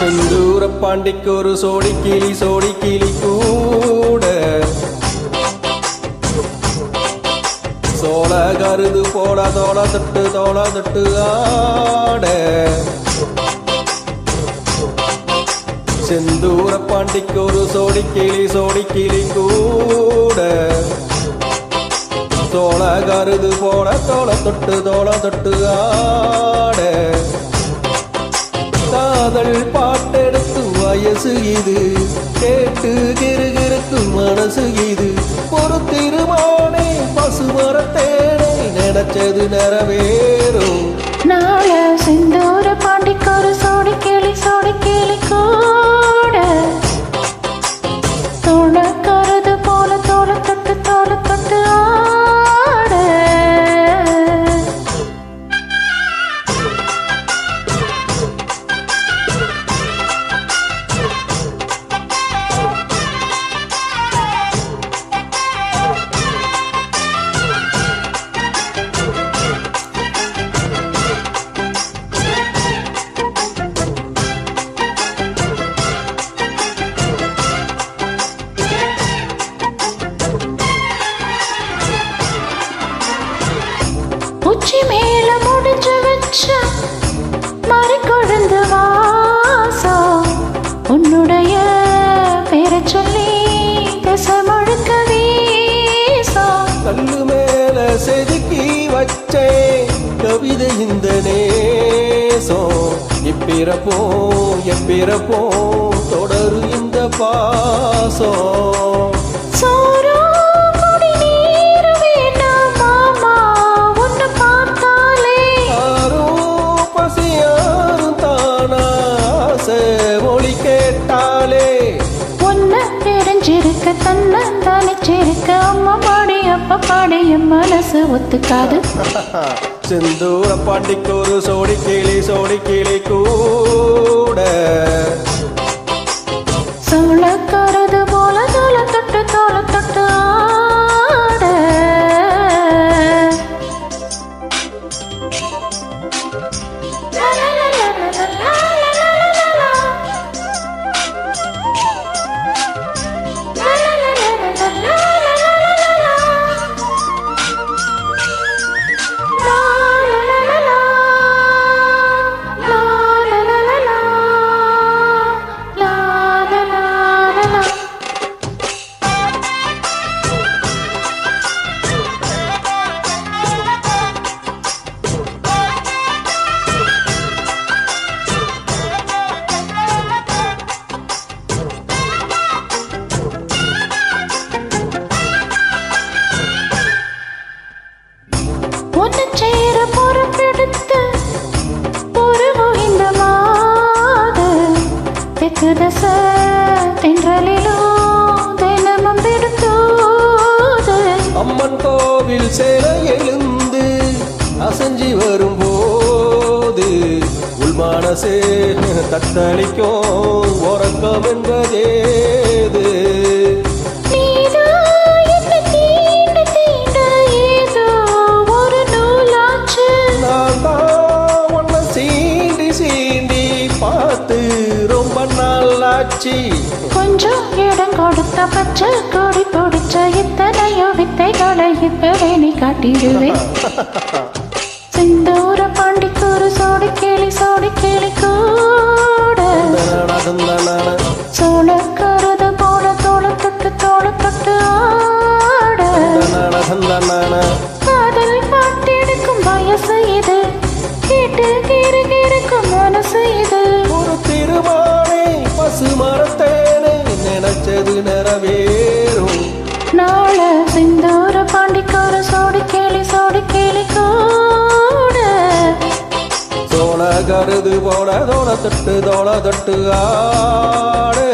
தந்தூர பாண்டிக்கு ஒரு சோடி கிளி சோடி கிளி கருது போட தோள தட்டு தோள தட்டு ஆட. செந்தூர பாண்டிக்கு ஒரு சோடி கிளி சோடி கிளி கூட. தோள கருது போட தோள தொட்டு தோள தொட்டு ஆட. காதல் பாட்டெடுத்து வயசு இது கேட்டு கிருகிருக்கு மனசு இது. பொறுத்து நினைச்சது நிறைவேறும். நாள செந்தூர பாண்டிக்கொரு சோடி கேளி சோடி கேளிக்கோ பார்த்தாலே. யாரும் பசியாரும் தானா ஆசை மொழி கேட்டாலே. ஒன்னு தெரிஞ்சிருக்க தன்னை தனிச்சிருக்க அம்மா பாடி அப்பா பாடி என் மனசு ஒத்துக்காது. செந்தூர பாண்டிக்கு ஒரு சோடி கிளி சோடி கிளி தச தென்றலிலும் தினமும் விடுத்தூது அம்மன் கோவில் சேர எழுந்து அசஞ்சி வரும் போது உள்மானசே தத்தளிக்கும் உறக்கம் என்பதேது? நாளாச்சு கொஞ்சம் இடம் கொடுத்த பச்சை கொடி பிடிச்ச இத்தனையோ வித்தைகளை இப்பவே நீ காட்டிடுவேன். செந்தூர பாண்டிக்கூறு சோடி கேளி சோடி கேளி கூட. தந்தனான சோழ கருது போல தோள தொட்டு தோள தொட்டு ஆட காதல் பாட்டெடுக்கும் வயசு இது. கேட்டு கிரு நினைச்சது நிறைவேறும் நாள சிந்தூர பாண்டிக்கார சோடி கேளி சோடி கேளி கூட. சோழ கருது போல தோள தொட்டு தோள தொட்டு ஆடு.